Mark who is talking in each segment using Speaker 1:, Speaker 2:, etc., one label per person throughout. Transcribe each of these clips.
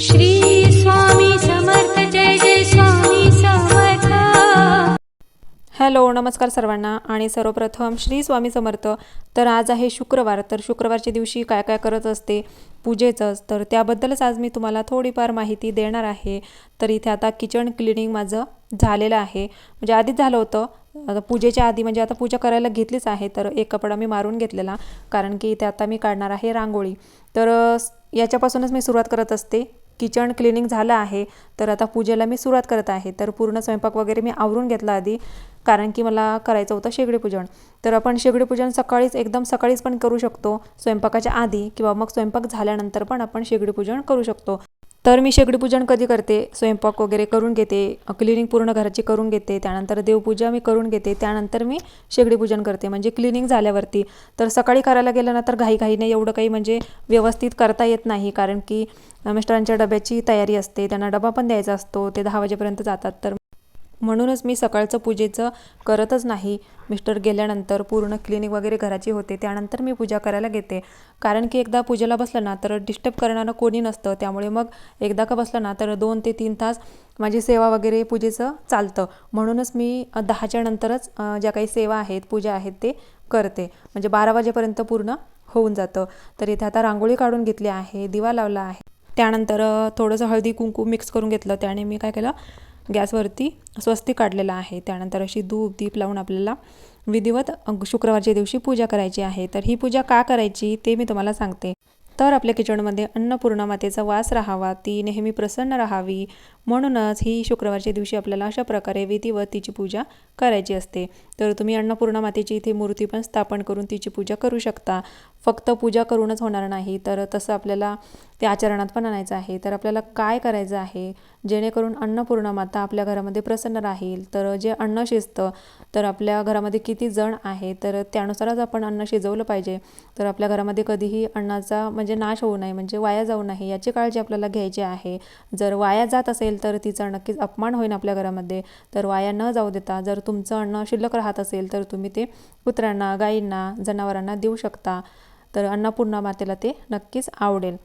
Speaker 1: श्री स्वामी समर्थ जय जय Swami Samarth.
Speaker 2: Hello नमस्कार सर्वांना आणि सर्वप्रथम श्री स्वामी समर्थ. तर आज आहे शुक्रवार तर शुक्रवारच्या दिवशी काय काय करत असते पूजेचंच तर त्याबद्दलच आज मी तुम्हाला थोडीफार माहिती देणार आहे. तर इथे आता किचन क्लिनिंग माझं झालेलं आहे. म्हणजे आधीच झालं होतं आता पूजेच्या आधी म्हणजे आता पूजा करायला घेतलीच आहे तर एक कपडा मी मारून घेतलेला कारण की इथे आता मी काढणार आहे रांगोळी. तर याच्यापासूनच मी सुरुवात करत असते. किचन क्लिनिंग झालं आहे तर आता पूजेला मी सुरुवात करत आहे. तर पूर्ण स्वयंपाक वगैरे मी आवरून घेतला आधी कारण की मला करायचं होतं शेगडी पूजन तर आपण शेगडी पूजन सकाळीच एकदम सकाळीच पण करू शकतो. स्वयंपाकाच्या आधी किंवा मग स्वयंपाक झाल्यानंतर पण आपण शेगडी पूजन करू शकतो. तर मी शेगडी पूजन कधी करते? स्वयंपाक वगैरे करून घेते क्लिनिंग पूर्ण घराची करून घेते त्यानंतर देवपूजा मी करून घेते त्यानंतर मी शेगडी पूजन करते. म्हणजे क्लिनिंग झाल्यावरती. तर सकाळी करायला गेलं ना तर घाईघाईने एवढं काही म्हणजे व्यवस्थित करता येत नाही. कारण की मिस्टरांच्या डब्याची तयारी असते त्यांना डबा पण द्यायचा असतो ते दहा वाजेपर्यंत जातात. तर म्हणूनच मी सकाळचं पूजेचं करतच नाही. मिस्टर गेल्यानंतर पूर्ण क्लिनिक वगैरे घराची होते. त्यानंतर मी पूजा करायला घेते. कारण की एकदा पूजेला बसलं ना तर डिस्टर्ब करणारं कोणी नसतं. त्यामुळे मग एकदा का बसलं ना तर दोन ते तीन तास माझी सेवा वगैरे पूजेचं चालतं. म्हणूनच मी दहाच्या नंतरच ज्या काही सेवा आहेत पूजा आहेत ते करते. म्हणजे बारा वाजेपर्यंत पूर्ण होऊन जातं. तर इथे आता रांगोळी काढून घेतली आहे दिवा लावला आहे. त्यानंतर थोडंसं हळदी कुंकू मिक्स करून घेतलं. त्याने मी काय केलं गॅसवरती स्वस्ती काढलेला आहे. त्यानंतर अशी धूप दीप लावून आपल्याला विधिवत शुक्रवारच्या दिवशी पूजा करायची आहे. तर ही पूजा का करायची ते मी तुम्हाला सांगते. तर आपल्या किचनमध्ये अन्नपूर्णा मातेचा वास राहावा. ती नेहमी प्रसन्न राहावी. म्हणूनच ही शुक्रवारच्या दिवशी आपल्याला अशा प्रकारे विधिवत तिची पूजा करायची असते. तर तुम्ही अन्नपूर्णा मातेची इथे मूर्ती पण स्थापन करून तिची पूजा करू शकता. फक्त पूजा करूनच होणार नाही तर तसं आपल्याला ते आचरणात पण आणायचं आहे. तर आपल्याला काय करायचं आहे? जेणेकरून अन्नपूर्णा माता आपल्या घरामध्ये प्रसन्न राहील. तर जे अन्न शिजतं तर आपल्या घरामध्ये किती जण आहे तर त्यानुसारच आपण अन्न शिजवलं पाहिजे. तर आपल्या घरामध्ये कधीही अन्नाचा म्हणजे नाश होऊ नये म्हणजे वाया जाऊ नये याची काळजी आपल्याला घ्यायची आहे. जर वाया जात असेल तर तिचा नक्कीच अपमान होईल आपल्या घरामध्ये. तर वाया न जाऊ देता जर तुमचं अन्न शिल्लक राहत असेल तर तुम्ही ते कुत्र्यांना गायींना जनावरांना देऊ शकता. तर अन्नपूर्णा मातेला ते नक्कीच आवडेल.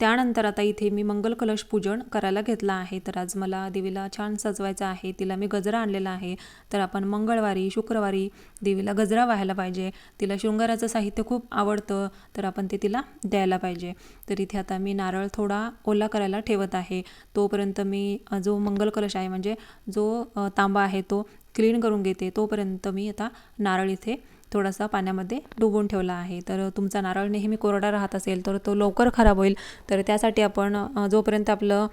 Speaker 2: त्यानंतर आता इथे मी मंगल कलश पूजन करायला घेतलं आहे. तर आज मला देवीला छान सजवायचं आहे. तिला मी गजरा आणलेला आहे. तर आपण मंगळवारी शुक्रवारी देवीला गजरा व्हायला पाहिजे. तिला शृंगाराचं साहित्य खूप आवडतं. तर आपण ते तिला द्यायला पाहिजे. तर इथे आता मी नारळ थोडा ओला करायला ठेवत आहे. तोपर्यंत मी जो मंगल कलश आहे म्हणजे जो तांबा आहे तो क्लीन करून घेते. तोपर्यंत मी आता नारळ इथे थोडासा पाण्यामध्ये डुबून ठेवला आहे. तर तुमचा नारळ नेहमी कोरडा राहत असेल तर तो लवकर खराब होईल. तर त्यासाठी आपण जोपर्यंत आपलं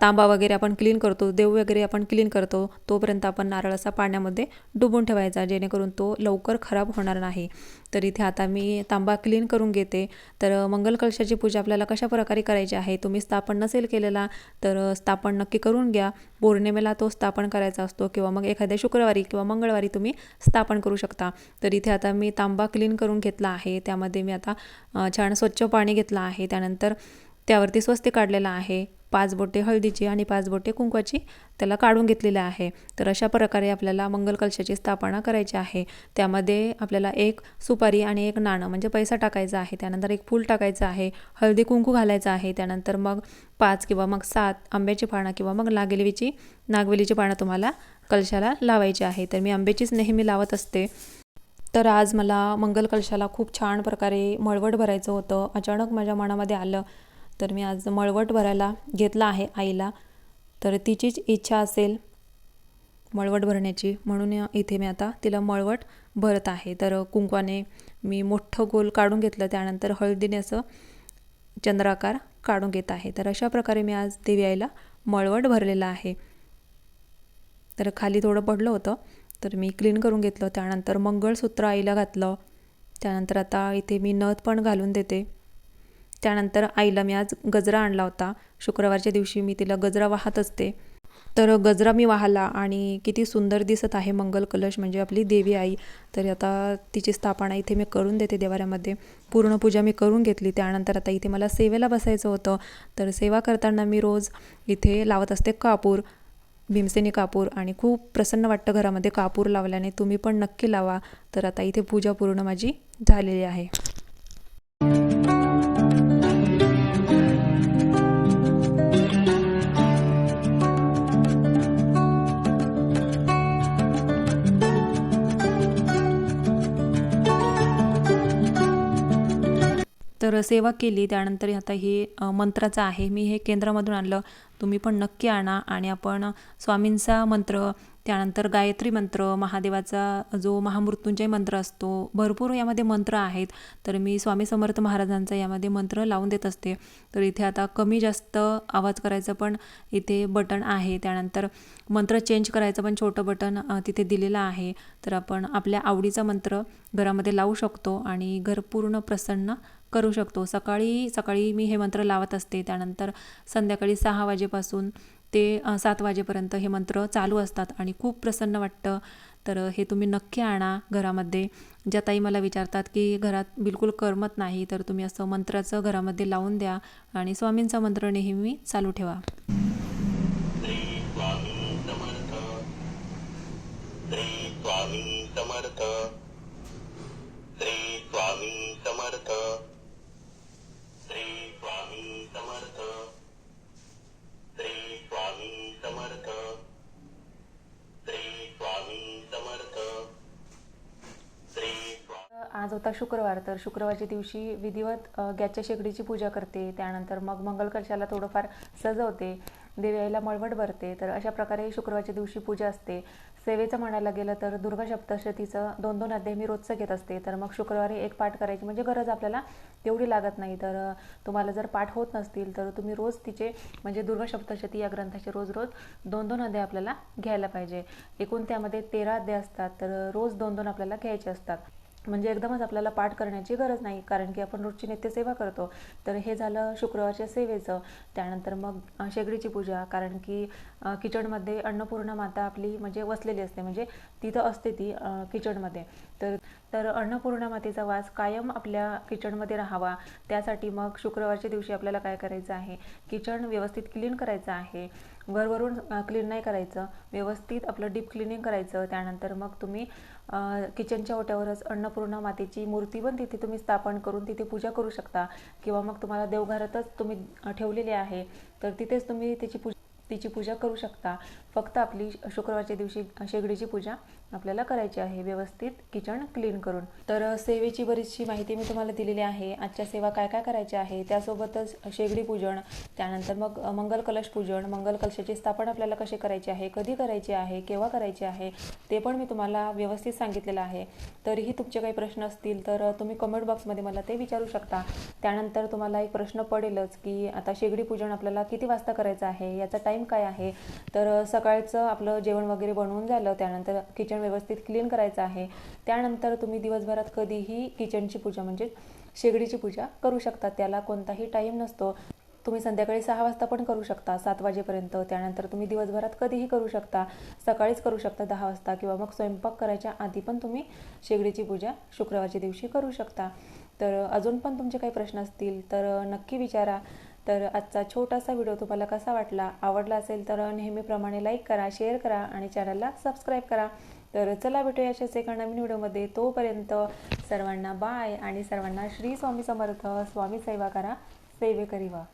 Speaker 2: तांबा वगैरे आपण क्लीन करतो देव वगैरे आपण क्लीन करतो तोपर्यंत आपण नारळ असा पाण्यामध्ये डुबून ठेवायचा जेणेकरून तो लवकर खराब होणार नाही. तर इथे आता मी तांबा क्लीन करून घेते. तर मंगल कलशाची पूजा आपल्याला कशा प्रकारे करायची आहे तुम्ही स्थापन नसेल केलेला तर स्थापन नक्की करून घ्या. पौर्णिमेला तो स्थापन करायचा असतो किंवा मग एखाद्या शुक्रवारी किंवा मंगळवारी तुम्ही स्थापन करू शकता. तर इथे आता मी तांबा क्लीन करून घेतला आहे. त्यामध्ये मी आता छान स्वच्छ पाणी घेतलं आहे. त्यानंतर त्यावरती स्वस्ती काढलेला आहे. पाच बोटे हळदीची आणि पाच बोटे कुंकवाची त्याला काढून घेतलेलं आहे. तर अशा प्रकारे आपल्याला मंगल कलशाची स्थापना करायची आहे. त्यामध्ये आपल्याला एक सुपारी आणि एक नाणं म्हणजे पैसा टाकायचा आहे. त्यानंतर एक फूल टाकायचं आहे. हळदी कुंकू घालायचं आहे. त्यानंतर मग पाच किंवा मग सात आंब्याची पानं किंवा मग नागेलवीची नागवेलीची पानं तुम्हाला कलशाला लावायची आहे. तर मी आंब्याचीच नेहमी लावत असते. तर आज मला मंगल कलशाला खूप छान प्रकारे मळवट भरायचं होतं. अचानक माझ्या मनामध्ये आलं तर मी आज मळवट भरायला घेतला आहे आईला. तर तिचीच इच्छा असेल मळवट भरण्याची. म्हणून इथे मी आता तिला मळवट भरत आहे. तर कुंकवाने मी मोठं गोल काढून घेतलं. त्यानंतर हळदीने असं चंद्राकार काढून घेत आहे. तर अशा प्रकारे मी आज देवी आईला मळवट भरलेला आहे. तर खाली थोडं पडलं होतं. तर मी क्लीन करून घेतलं. त्यानंतर मंगळसूत्र आईला घातलं. त्यानंतर आता इथे मी नथ पण घालून देते. त्यानंतर आईला मी आज गजरा आणला होता. शुक्रवारच्या दिवशी मी तिला गजरा वाहत असते. तर गजरा मी वाहला आणि किती सुंदर दिसत आहे मंगल कलश म्हणजे आपली देवी आई. तर आता तिची स्थापना इथे मी करून देते देवाऱ्यामध्ये. पूर्ण पूजा मी करून घेतली. त्यानंतर आता इथे मला सेवेला बसायचं होतं. तर सेवा करताना मी रोज इथे लावत असते कापूर भीमसेनी कापूर आणि खूप प्रसन्न वाटतं घरामध्ये कापूर लावल्याने. तुम्ही पण नक्की लावा. तर आता इथे पूजा पूर्ण माझी झालेली आहे. तर सेवा केली त्यानंतर आता हे मंत्राचं आहे. मी हे केंद्रामधून आणलं. तुम्ही पण नक्की आणा आणि आपण स्वामींचा मंत्र त्यानंतर गायत्री मंत्र महादेवाचा जो महामृत्युंजय मंत्र असतो भरपूर यामध्ये मंत्र आहेत. तर मी स्वामी समर्थ महाराजांचा यामध्ये मंत्र लावून देत असते. तर इथे आता कमी जास्त आवाज करायचं पण इथे बटन आहे. त्यानंतर मंत्र चेंज करायचं पण छोटं बटन तिथे दिलेलं आहे. तर आपण आपल्या आवडीचा मंत्र घरामध्ये लावू शकतो आणि घर पूर्ण प्रसन्न करू शकतो. सकाळी सकाळी मी हे मंत्र लावत असते. त्यानंतर संध्याकाळी सहा वाजेपासून ते सात वाजेपर्यंत हे मंत्र चालू असतात आणि खूप प्रसन्न वाटतं. तर हे तुम्ही नक्की आणा घरामध्ये. ज्या ताई मला विचारतात की घरात बिलकुल करमत नाही तर तुम्ही असं मंत्राचं घरामध्ये लावून द्या आणि स्वामींचा मंत्र नेहमी चालू ठेवा. होता शुक्रवार तर शुक्रवारच्या दिवशी विधिवत गॅसच्या शेगडीची पूजा करते. त्यानंतर मग मंगल कलशाला थोडंफार सजवते. देवी मळवट भरते. तर अशा प्रकारे शुक्रवारच्या दिवशी पूजा असते. सेवेचं म्हणायला गेलं तर दुर्गा सप्तशतीचं दोन दोन अध्याय मी रोजचं घेत असते. तर मग शुक्रवारी एक पाठ करायची म्हणजे गरज आपल्याला तेवढी लागत नाही. तर तुम्हाला जर पाठ होत नसतील तर तुम्ही रोज तिचे म्हणजे दुर्गा सप्तशती या ग्रंथाचे रोज रोज दोन दोन अध्याय आपल्याला घ्यायला पाहिजे. एकूण त्यामध्ये तेरा अध्याय असतात. तर रोज दोन दोन आपल्याला घ्यायचे असतात. म्हणजे एकदमच आपल्याला पाठ करण्याची गरज नाही कारण की आपण रोजची नित्यसेवा करतो. तर हे झालं शुक्रवारच्या सेवेचं. त्यानंतर मग शेगडीची पूजा कारण की किचनमध्ये अन्नपूर्णा माता आपली म्हणजे वसलेली असते म्हणजे तिथं असते ती किचनमध्ये. तर तर अन्नपूर्णा मातेचा वास कायम आपल्या किचनमध्ये राहावा. त्यासाठी मग शुक्रवारच्या दिवशी आपल्याला काय करायचं आहे? किचन व्यवस्थित क्लीन करायचं आहे. वरवरून क्लीन नाही करायचं. व्यवस्थित आपलं डीप क्लिनिंग करायचं. त्यानंतर मग तुम्ही किचनच्या ओट्यावरच अन्नपूर्णा मातेची मूर्ती पण तिथे तुम्ही स्थापन करून तिथे पूजा करू शकता. किंवा मग तुम्हाला देवघरातच तुम्ही ठेवलेली आहे तर तिथेच तुम्ही तिची पूजा तिची पूजा करू शकता. फक्त आपली शुक्रवारच्या दिवशी शेगडीची पूजा आपल्याला करायची आहे व्यवस्थित किचन क्लीन करून. तर सेवेची बरीचशी माहिती मी तुम्हाला दिलेली आहे. आजच्या सेवा काय काय करायच्या आहे त्यासोबतच शेगडी पूजन त्यानंतर मग मंगल कलश पूजन मंगल कलशाची स्थापना आपल्याला कशी करायची आहे कधी करायची आहे केव्हा करायची आहे ते पण मी तुम्हाला व्यवस्थित सांगितलेलं आहे. तरीही तुमचे काही प्रश्न असतील तर तुम्ही कमेंट बॉक्समध्ये मला ते विचारू शकता. त्यानंतर तुम्हाला एक प्रश्न पडेलच की आता शेगडी पूजन आपल्याला किती वाजता करायचं आहे याचा टाईम काय आहे? तर सकाळचं आपलं जेवण वगैरे बनवून झालं त्यानंतर किचन व्यवस्थित क्लीन करायचं आहे. त्यानंतर तुम्ही दिवसभरात कधीही किचनची पूजा म्हणजे शेगडीची पूजा करू शकता. त्याला कोणताही टाईम नसतो. तुम्ही संध्याकाळी सहा वाजता पण करू शकता सात वाजेपर्यंत. त्यानंतर तुम्ही दिवसभरात कधीही करू शकता. सकाळीच करू शकता दहा वाजता किंवा मग स्वयंपाक करायच्या आधी पण तुम्ही शेगडीची पूजा शुक्रवारच्या दिवशी करू शकता. तर अजून पण तुमचे काही प्रश्न असतील तर नक्की विचारा. तर आजचा छोटासा व्हिडिओ तुम्हाला कसा वाटला आवडला असेल तर नेहमीप्रमाणे लाईक करा शेअर करा आणि चॅनलला सबस्क्राईब करा. तर चला भेटूया अशाच एका नवीन व्हिडिओमध्ये. तोपर्यंत सर्वांना बाय आणि सर्वांना श्री स्वामी समर्थ स्वामी सेवा करा. सेवे करीवा